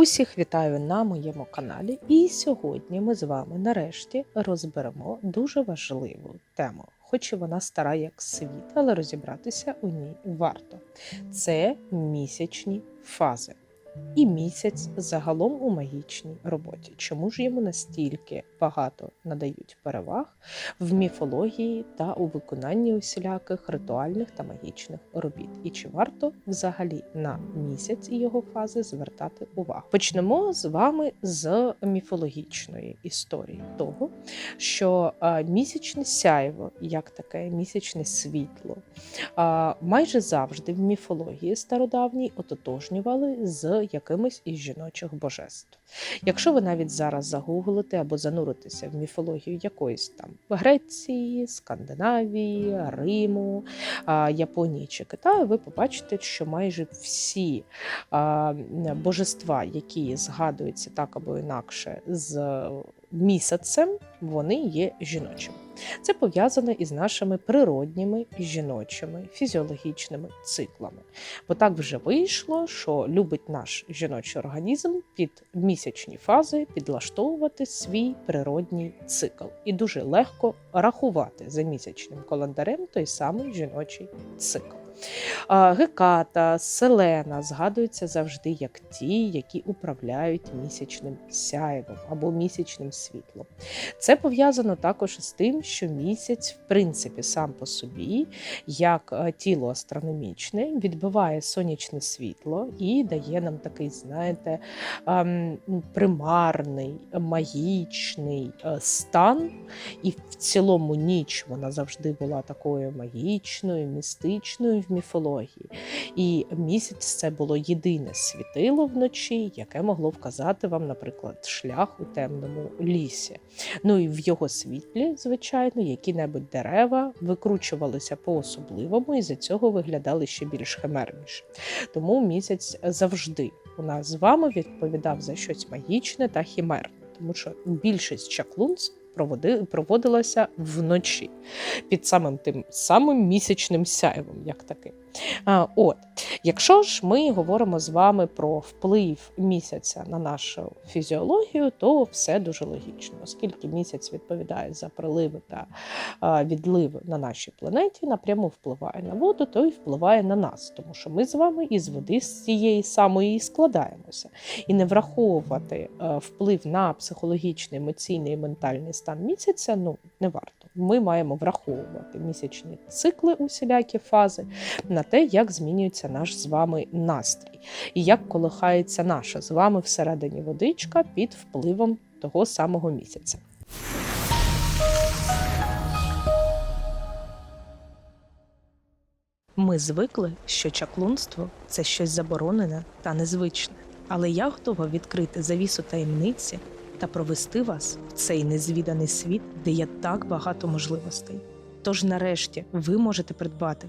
Усіх вітаю на моєму каналі, і сьогодні ми з вами нарешті розберемо дуже важливу тему, хоч і вона стара як світ, але розібратися у ній варто. Це місячні фази. І місяць загалом у магічній роботі. Чому ж йому настільки багато надають переваг в міфології та у виконанні усіляких ритуальних та магічних робіт? І чи варто взагалі на місяць і його фази звертати увагу? Почнемо з вами з міфологічної історії того, що місячне сяйво, як таке місячне світло, майже завжди в міфології стародавній ототожнювали з якимось із жіночих божеств. Якщо ви навіть зараз загуглите або зануритеся в міфологію якоїсь там Греції, Скандинавії, Риму, Японії чи Китаю, ви побачите, що майже всі божества, які згадуються так або інакше з місяцем, вони є жіночими. Це пов'язано із нашими природніми жіночими фізіологічними циклами. Бо так вже вийшло, що любить наш жіночий організм під місячні фази підлаштовувати свій природній цикл. І дуже легко рахувати за місячним календарем той самий жіночий цикл. Геката, Селена згадуються завжди як ті, які управляють місячним сяйвом або місячним світлом. Це пов'язано також з тим, що місяць, в принципі, сам по собі, як е, тіло астрономічне, відбиває сонячне світло і дає нам такий, знаєте, ем, примарний, магічний е, стан. І в цілому ніч вона завжди була такою магічною, містичною міфології. І місяць це було єдине світило вночі, яке могло вказати вам, наприклад, шлях у темному лісі. Ну і в його світлі, звичайно, які-небудь дерева викручувалися по-особливому, і за цього виглядали ще більш химерніше. Тому місяць завжди у нас з вами відповідав за щось магічне та хімерне, тому що більшість чаклунств проводилася вночі під самим тим самим місячним сяйвом, як таким. От, якщо ж ми говоримо з вами про вплив місяця на нашу фізіологію, то все дуже логічно, оскільки місяць відповідає за приливи та відливи на нашій планеті, напряму впливає на воду, то й впливає на нас, тому що ми з вами із води з цієї самої складаємося. І не враховувати е, вплив на психологічний, емоційний і ментальний стан місяця ну не варто. Ми маємо враховувати місячні цикли, усілякі фази, на те, як змінюється наш з вами настрій, і як колихається наша з вами всередині водичка під впливом того самого місяця. Ми звикли, що чаклунство це щось заборонене та незвичне. Але я готова відкрити завісу таємниці та провести вас в цей незвіданий світ, де є так багато можливостей. Тож, нарешті, ви можете придбати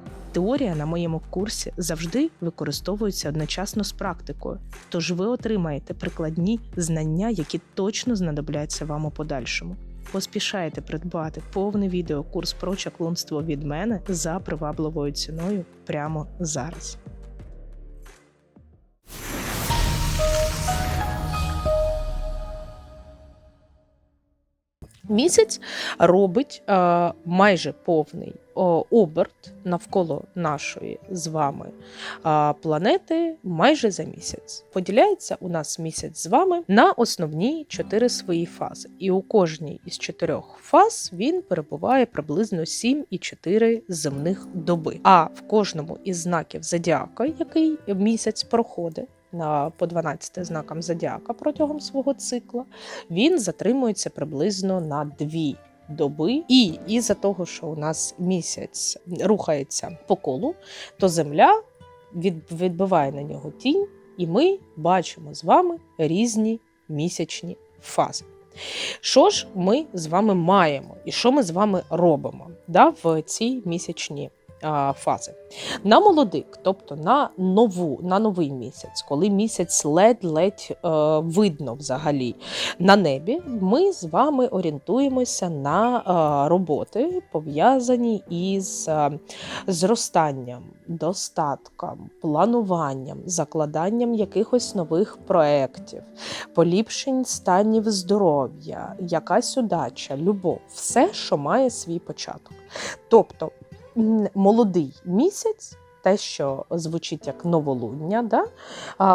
Теорія на моєму курсі завжди використовується одночасно з практикою, тож ви отримаєте прикладні знання, які точно знадобляться вам у подальшому. Поспішайте придбати повний відеокурс про чаклунство від мене за привабливою ціною прямо зараз. Місяць робить е, майже повний оберт навколо нашої з вами планети майже за місяць. Поділяється у нас місяць з вами на основні чотири свої фази. І у кожній із чотирьох фаз він перебуває приблизно 7,4 земних доби. А в кожному із знаків зодіака, який місяць проходить, по 12 знакам зодіака протягом свого цикла, він затримується приблизно на дві доби. І із-за того, що у нас місяць рухається по колу, то земля відбиває на нього тінь, і ми бачимо з вами різні місячні фази. Що ж ми з вами маємо і що ми з вами робимо да, в цій місячні фази? На молодик, тобто на нову, на новий місяць, коли місяць ледь-ледь е, видно взагалі на небі, ми з вами орієнтуємося на е, роботи, пов'язані із е, зростанням, достатком, плануванням, закладанням якихось нових проєктів, поліпшень станів здоров'я, якась удача, любов, все, що має свій початок. Тобто молодий місяць. Те, що звучить як новолуння, да?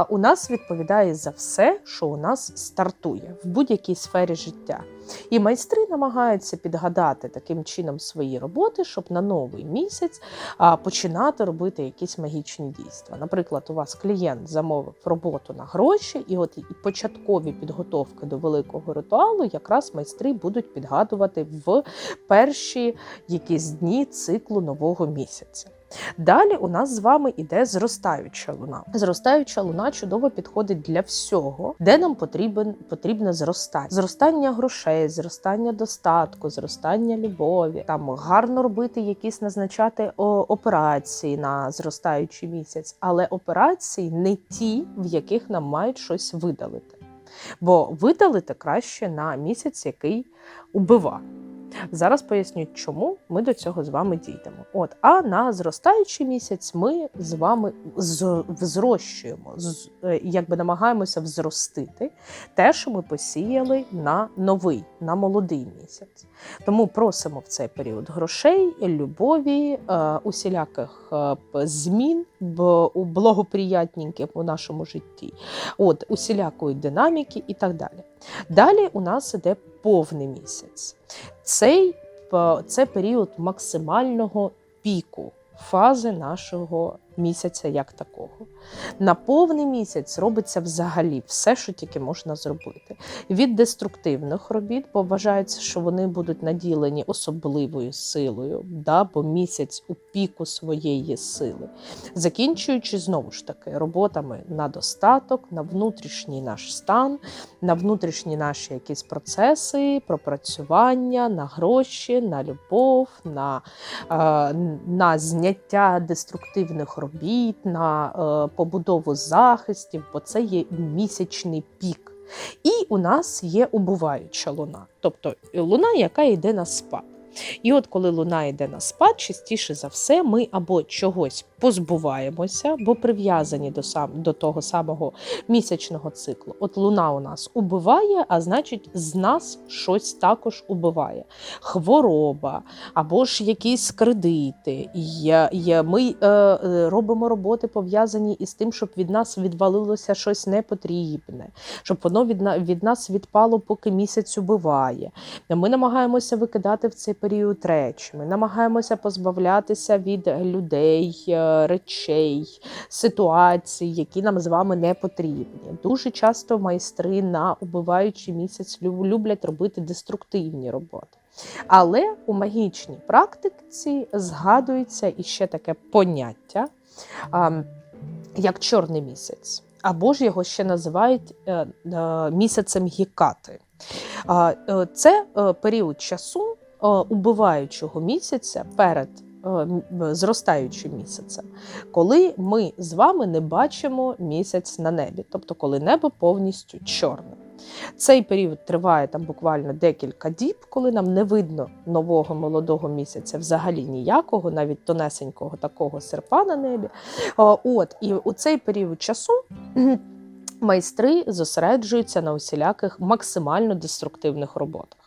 у нас відповідає за все, що у нас стартує в будь-якій сфері життя. І майстри намагаються підгадати таким чином свої роботи, щоб на новий місяць починати робити якісь магічні дійства. Наприклад, у вас клієнт замовив роботу на гроші, і от і початкові підготовки до великого ритуалу якраз майстри будуть підгадувати в перші якісь дні циклу нового місяця. Далі у нас з вами іде зростаюча луна. Зростаюча луна чудово підходить для всього, де нам потрібен потрібне зростання. Зростання грошей, зростання достатку, зростання любові. Там гарно робити якісь назначати операції на зростаючий місяць, але операції не ті, в яких нам мають щось видалити. Бо видалити краще на місяць, який убива. Зараз поясню, чому ми до цього з вами дійдемо. От, а на зростаючий місяць ми з вами з- взрощуємо, з- е, якби намагаємося взростити те, що ми посіяли на новий, на молодий місяць. Тому просимо в цей період грошей, любові, е, усіляких е, змін у благоприятненьких у нашому житті, от усілякої динаміки і так далі. Далі у нас іде повний місяць. Цей це період максимального піку фази нашого місяця як такого. На повний місяць робиться взагалі все, що тільки можна зробити. Від деструктивних робіт, бо вважається, що вони будуть наділені особливою силою, да, бо місяць у піку своєї сили, закінчуючи знову ж таки роботами на достаток, на внутрішній наш стан, на внутрішні наші якісь процеси, пропрацювання, на гроші, на любов, на, е, на зняття деструктивних робіт, на е, побудову захистів, бо це є місячний пік. І у нас є убуваюча луна, тобто луна, яка йде на спад. І от коли луна йде на спад, частіше за все, ми або чогось позбуваємося, бо прив'язані до сам до того самого місячного циклу. От луна у нас убиває, а значить, з нас щось також убиває. Хвороба або ж якісь кредити. Ми е, е, робимо роботи пов'язані із тим, щоб від нас відвалилося щось непотрібне, щоб воно від нас відпало, поки місяць убиває. Ми намагаємося викидати в цей період речі. Ми намагаємося позбавлятися від людей, е, речей, ситуацій, які нам з вами не потрібні. Дуже часто майстри на убиваючий місяць люблять робити деструктивні роботи. Але у магічній практиці згадується іще таке поняття, як чорний місяць, або ж його ще називають е, е, місяцем гікати. Це період часу убиваючого місяця перед е, зростаючим місяцем, коли ми з вами не бачимо місяць на небі, тобто коли небо повністю чорне. Цей період триває там буквально декілька діб, коли нам не видно нового молодого місяця взагалі ніякого, навіть тонесенького такого серпа на небі. От і у цей період часу майстри зосереджуються на усіляких максимально деструктивних роботах.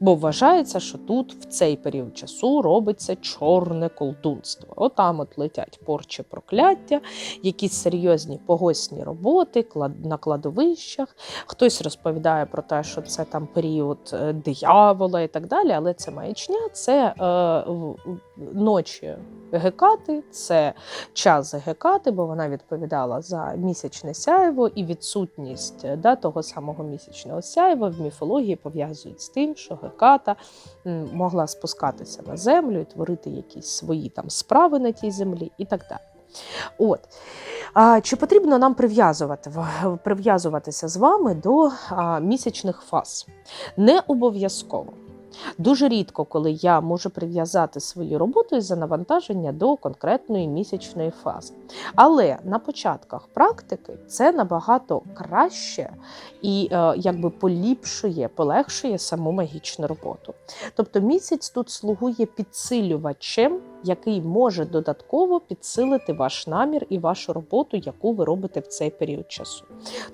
Бо вважається, що тут в цей період часу робиться чорне колдунство. Отам от летять порчі прокляття, якісь серйозні погосні роботи на кладовищах. Хтось розповідає про те, що це там період е, диявола і так далі, але це маячня, це е, ночі Гекати, це час Гекати, бо вона відповідала за місячне сяйво і відсутність е, да, того самого місячного сяйва в міфології пов'язують з тим, що Геката могла спускатися на землю і творити якісь свої там справи на тій землі і так далі. От. А, чи потрібно нам прив'язувати, прив'язуватися з вами до а, місячних фаз? Не обов'язково. Дуже рідко, коли я можу прив'язати свою роботу із навантаження до конкретної місячної фази. Але на початках практики це набагато краще і е, якби поліпшує, полегшує саму магічну роботу. Тобто місяць тут слугує підсилювачем, який може додатково підсилити ваш намір і вашу роботу, яку ви робите в цей період часу.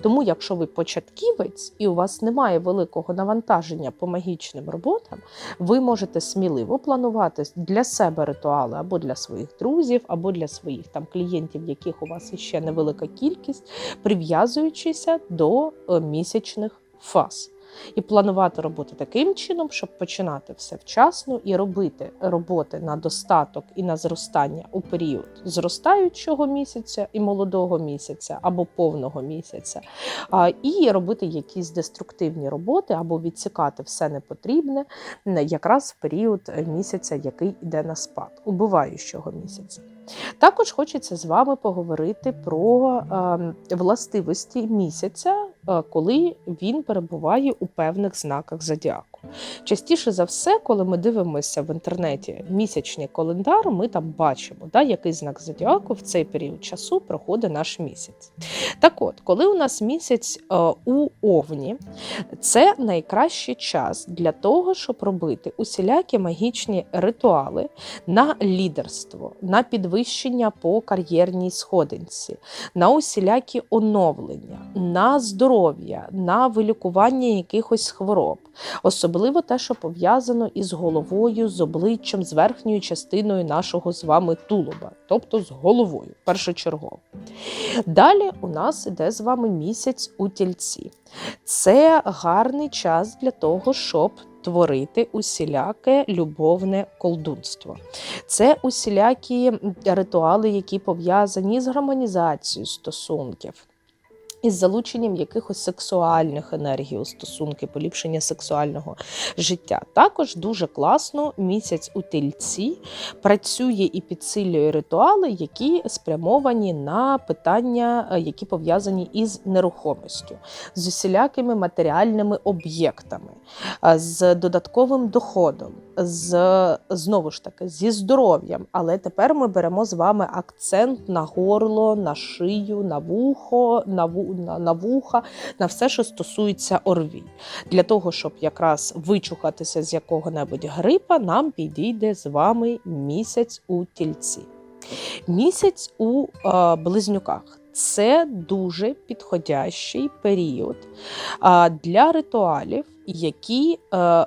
Тому, якщо ви початківець і у вас немає великого навантаження по магічним роботам, ви можете сміливо планувати для себе ритуали або для своїх друзів, або для своїх там клієнтів, яких у вас іще невелика кількість, прив'язуючися до е, місячних фаз. І планувати роботу таким чином, щоб починати все вчасно і робити роботи на достаток і на зростання у період зростаючого місяця і молодого місяця або повного місяця, і робити якісь деструктивні роботи або відсікати все непотрібне якраз в період місяця, який йде на спад, убиваючого місяця. Також хочеться з вами поговорити про е, властивості місяця, коли він перебуває у певних знаках зодіаку. Частіше за все, коли ми дивимося в інтернеті місячний календар, ми там бачимо, да, який знак зодіаку в цей період часу проходить наш місяць. Так от, коли у нас місяць е, у Овні, це найкращий час для того, щоб робити усілякі магічні ритуали на лідерство, на підвищення по кар'єрній сходинці, на усілякі оновлення, на здоров'я, на вилікування якихось хвороб, особливо те, що пов'язано із головою, з обличчям, з верхньою частиною нашого з вами тулуба, тобто з головою, першочергово. Далі у нас іде з вами місяць у тільці. Це гарний час для того, щоб творити усіляке любовне колдунство. Це усілякі ритуали, які пов'язані з гармонізацією стосунків. Із залученням якихось сексуальних енергій у стосунки, поліпшення сексуального життя. Також дуже класно місяць у тельці працює і підсилює ритуали, які спрямовані на питання, е, які пов'язані із нерухомістю, з усілякими матеріальними об'єктами, е, з додатковим доходом, з знову ж таки зі здоров'ям. Але тепер ми беремо з вами акцент на горло, на шию, на вухо, на, ву, на, на вуха, на все, що стосується орві. Для того, щоб якраз вичухатися з якого-небудь грипа, нам підійде з вами місяць у тільці. Місяць у е, близнюках. Це дуже підходящий період для ритуалів, які е,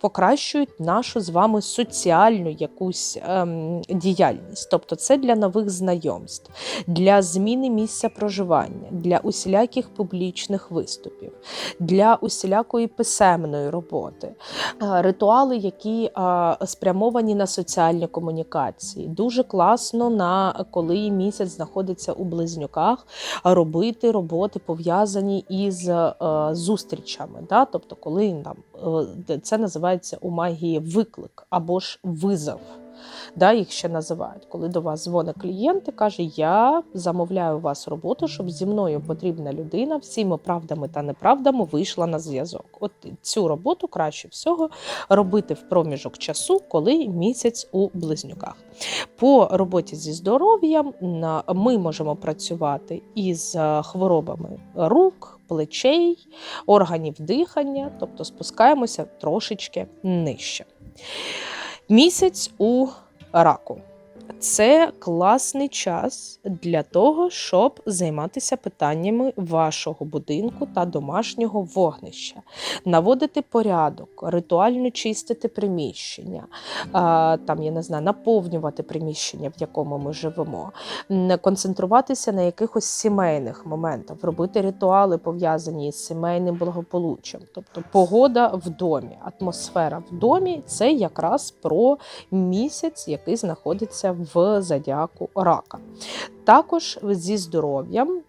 покращують нашу з вами соціальну якусь ем, діяльність. Тобто це для нових знайомств, для зміни місця проживання, для усіляких публічних виступів, для усілякої писемної роботи, Е, ритуали, які е, спрямовані на соціальні комунікації. Дуже класно на коли місяць знаходиться у близнюках, робити роботи пов'язані із е, зустрічами. Да? Тобто, коли там нам це називається у магії виклик або ж визов. Да, їх ще називають, коли до вас дзвонить клієнт і каже: Я замовляю у вас роботу, щоб зі мною потрібна людина всіми правдами та неправдами вийшла на зв'язок. От цю роботу краще всього робити в проміжок часу, коли місяць у близнюках. По роботі зі здоров'ям ми можемо працювати із е, хворобами рук, плечей, органів дихання, тобто спускаємося трошечки нижче. Місяць у раку. Це класний час для того, щоб займатися питаннями вашого будинку та домашнього вогнища, наводити порядок, ритуально чистити приміщення, там я не знаю, наповнювати приміщення, в якому ми живемо, концентруватися на якихось сімейних моментах, робити ритуали пов'язані з сімейним благополуччям, тобто погода в домі, атмосфера в домі це якраз про місяць, який знаходиться в зодіаку рака. Також зі здоров'ям.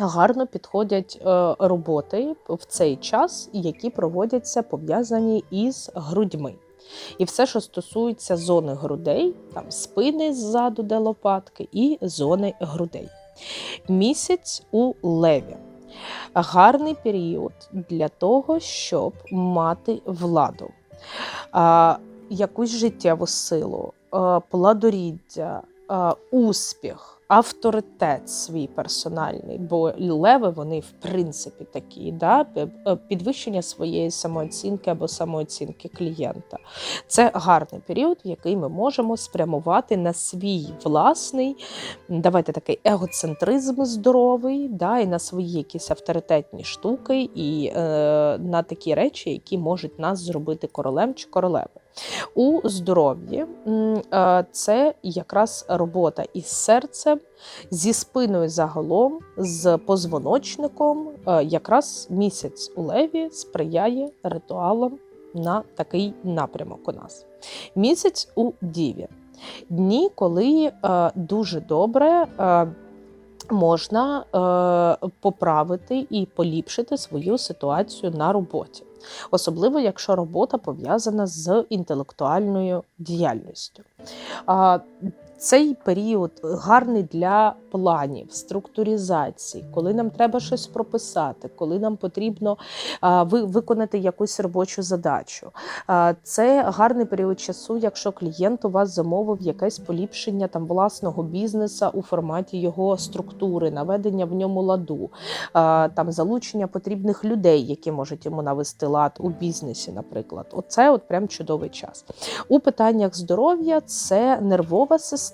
Гарно підходять е, роботи в цей час, які проводяться пов'язані із грудьми. І все, що стосується зони грудей, там спини ззаду, де лопатки, і зони грудей. Місяць у леві. Гарний період для того, щоб мати владу, якусь життєву силу, плодоріддя, успіх. Авторитет свій персональний, бо леви вони в принципі такі, да? е, підвищення своєї самооцінки або самооцінки клієнта. Це гарний період, в який ми можемо спрямувати на свій власний, давайте такий егоцентризм здоровий, да? і на свої якісь авторитетні штуки, і е, на такі речі, які можуть нас зробити королем чи королевою. У здоров'ї е, це якраз робота із серцем, зі спиною загалом, з позвоночником. Е, Якраз місяць у леві сприяє ритуалам на такий напрямок у нас. Місяць у діві. Дні, коли е, дуже добре. Можна е, поправити і поліпшити свою ситуацію на роботі, особливо якщо робота пов'язана з інтелектуальною діяльністю. Цей період гарний для планів, структуризації, коли нам треба щось прописати, коли нам потрібно виконати якусь робочу задачу. Це гарний період часу, якщо клієнт у вас замовив якесь поліпшення там власного бізнесу у форматі його структури, наведення в ньому ладу, там залучення потрібних людей, які можуть йому навести лад у бізнесі, наприклад. Оце от прям чудовий час. У питаннях здоров'я це нервова система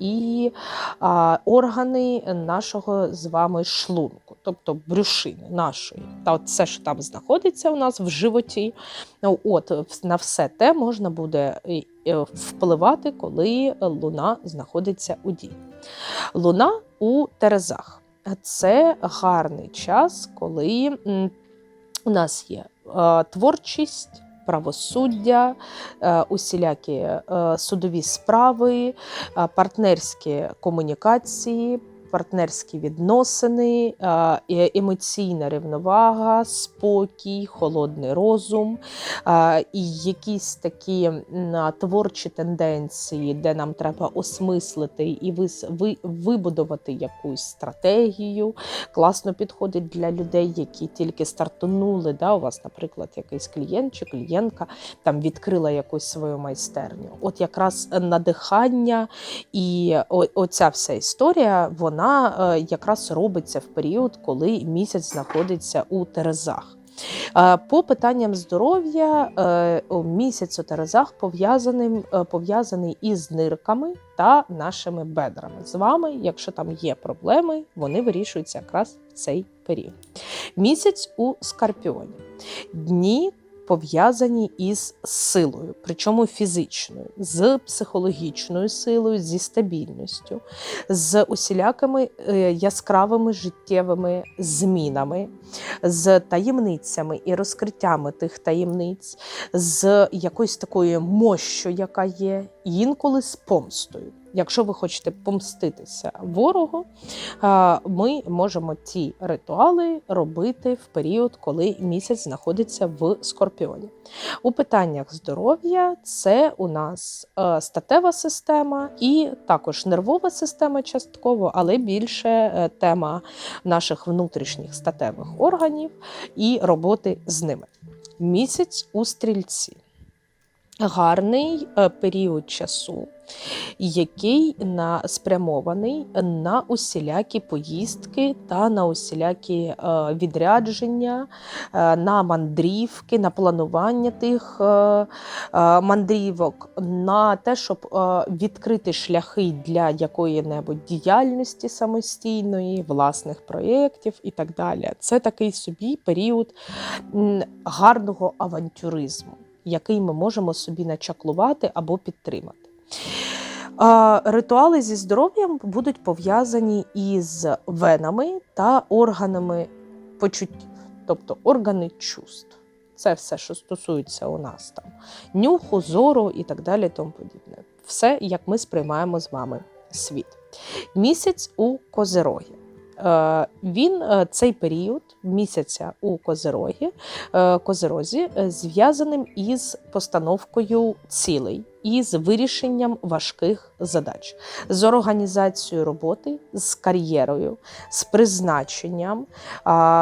і а, органи нашого з вами шлунку, тобто брюшини нашої. Та от все, що там знаходиться у нас в животі. Ну, От на все те можна буде впливати, коли луна знаходиться у дії. Луна у Терезах. Це гарний час, коли у нас є творчість, правосуддя, е, усілякі е, судові справи, е, партнерські комунікації. Партнерські відносини, е, емоційна рівновага, спокій, холодний розум, е, і якісь такі творчі тенденції, де нам треба осмислити і вибудувати якусь стратегію. Класно підходить для людей, які тільки стартанули. Да? У вас, наприклад, якийсь клієнт чи клієнтка там відкрила якусь свою майстерню. От якраз надихання і оця вся історія, вона е, якраз робиться в період, коли місяць знаходиться у Терезах. Е, По питанням здоров'я е, місяць у Терезах пов'язаний, пов'язаний із нирками та нашими бедрами. З вами, якщо там є проблеми, вони вирішуються якраз в цей період. Місяць у Скорпіоні. Дні пов'язані із силою, причому фізичною, з психологічною силою, зі стабільністю, з усілякими е, яскравими життєвими змінами, з таємницями і розкриттями тих таємниць, з якоюсь такою мощю, яка є, інколи з помстою. Якщо ви хочете помститися ворогу, ми можемо ці ритуали робити в період, коли місяць знаходиться в скорпіоні. У питаннях здоров'я це у нас е, статева система і також нервова система частково, але більше е, тема наших внутрішніх статевих органів і роботи з ними. Місяць у стрільці. Гарний е, період часу, який на, спрямований на усілякі поїздки та на усілякі е, відрядження, е, на мандрівки, на планування тих е, мандрівок, на те, щоб відкрити шляхи для якої-небудь діяльності самостійної, власних проєктів і так далі. Це такий собі період гарного авантюризму, який ми можемо собі начаклувати або підтримати. Ритуали зі здоров'ям будуть пов'язані із венами та органами почуттів, тобто органи чувств. Це все, що стосується у нас там нюху, зору і так далі. Тому подібне. Все, як ми сприймаємо з вами світ. Місяць у Козерогі. Е, Він е, цей період місяця у Козерогі, е, Козерозі зв'язаним із постановкою цілей і з вирішенням важких задач, з організацією роботи, з кар'єрою, з призначенням,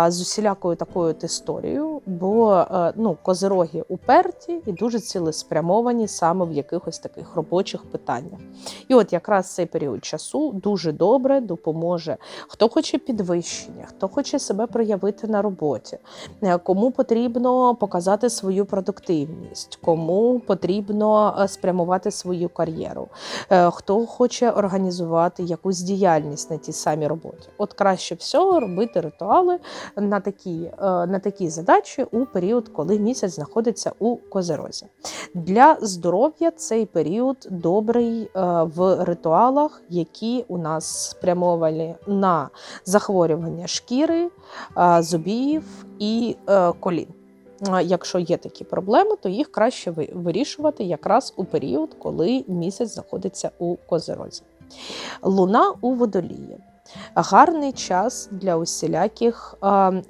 з усілякою такою історією, бо е, ну, козероги уперті і дуже цілеспрямовані саме в якихось таких робочих питаннях. І от якраз цей період часу дуже добре допоможе, хто хоче підвищення, хто хоче себе проявити на роботі, е, кому потрібно показати свою продуктивність, кому потрібно е, спрямувати свою кар'єру, е, хто хоче організувати якусь діяльність на тій самій роботі. От краще всього робити ритуали на такі, е, на такі задачі у період, коли місяць знаходиться у козерозі. Для здоров'я цей період добрий е, в ритуалах, які у нас спрямовані на захворювання шкіри, зубів і колін. Якщо є такі проблеми, то їх краще вирішувати якраз у період, коли місяць знаходиться у козерозі. Луна у водолії гарний час для усіляких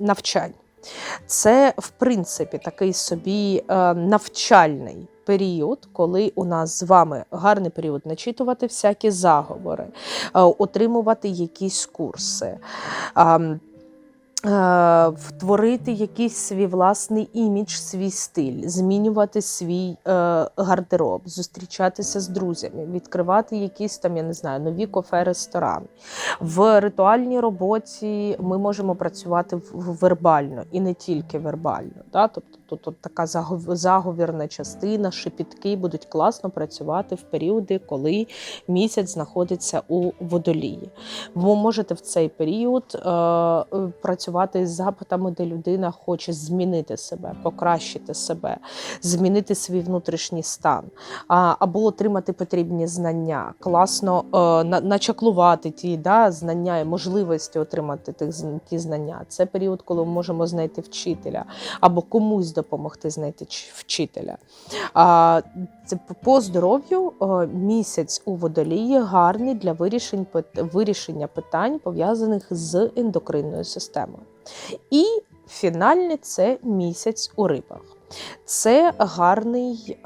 навчань. Це, в принципі, такий собі навчальний період, коли у нас з вами гарний період начитувати всякі заговори, отримувати якісь курси. Е, Втворити якийсь свій власний імідж, свій стиль, змінювати свій е, гардероб, зустрічатися з друзями, відкривати якісь там, я не знаю, нові кафе-ресторани. В ритуальній роботі ми можемо працювати вербально і не тільки вербально. Да? Тобто тут, тут така заговірна частина, шепітки будуть класно працювати в періоди, коли місяць знаходиться у водолії. Ви можете в цей період е, працювати з запитами, де людина хоче змінити себе, покращити себе, змінити свій внутрішній стан, або отримати потрібні знання, класно е, на- начаклувати ті да, знання і можливості отримати тих ті знання. Це період, коли ми можемо знайти вчителя або комусь допомогти знайти вчителя. По здоров'ю місяць у водолії гарний для вирішення питань, пов'язаних з ендокринною системою. І фінальний це місяць у рибах. Це гарний.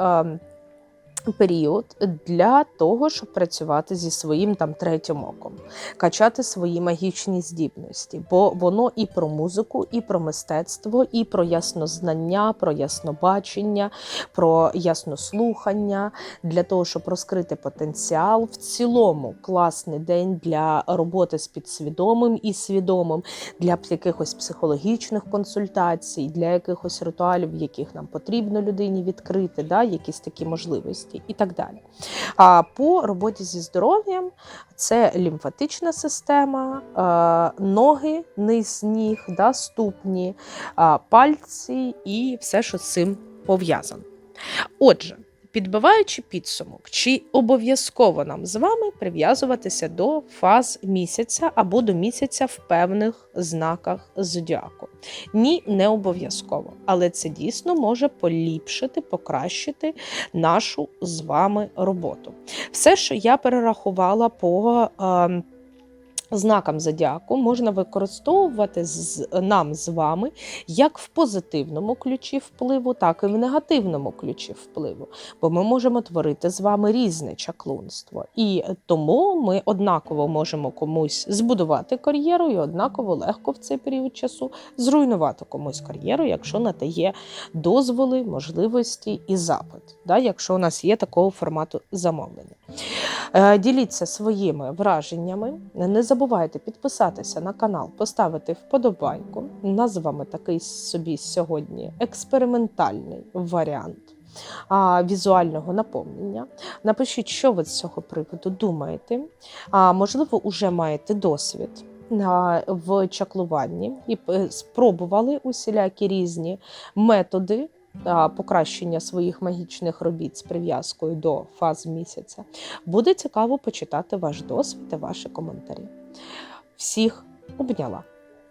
Період для того, щоб працювати зі своїм там третім оком, качати свої магічні здібності, бо воно і про музику, і про мистецтво, і про яснознання, про яснобачення, про яснослухання, для того, щоб розкрити потенціал. В цілому класний день для роботи з підсвідомим і свідомим, для якихось психологічних консультацій, для якихось ритуалів, яких нам потрібно людині відкрити, да, якісь такі можливості і так далі. А по роботі зі здоров'ям це лімфатична система, е, ноги, низ ніг, да, ступні, е, пальці і все, що з цим пов'язано. Отже, підбиваючи підсумок, чи обов'язково нам з вами прив'язуватися до фаз місяця або до місяця в певних знаках зодіаку? Ні, не обов'язково, але це дійсно може поліпшити, покращити нашу з вами роботу. Все, що я перерахувала по. Знакам зодіаку можна використовувати з нам з вами як в позитивному ключі впливу, так і в негативному ключі впливу. Бо ми можемо творити з вами різне чаклунство. І тому ми однаково можемо комусь збудувати кар'єру, і однаково легко в цей період часу зруйнувати комусь кар'єру, якщо на те є дозволи, можливості і запит, да, якщо у нас є такого формату замовлення. Е, Діліться своїми враженнями. Не забувайте підписатися на канал, поставити вподобайку. У нас з вами такий собі сьогодні експериментальний варіант візуального наповнення. Напишіть, що ви з цього приводу думаєте. Можливо, уже маєте досвід. В чаклуванні і спробували усілякі різні методи покращення своїх магічних робіт з прив'язкою до фаз місяця. Буде цікаво почитати ваш досвід та ваші коментарі. Всіх обняла!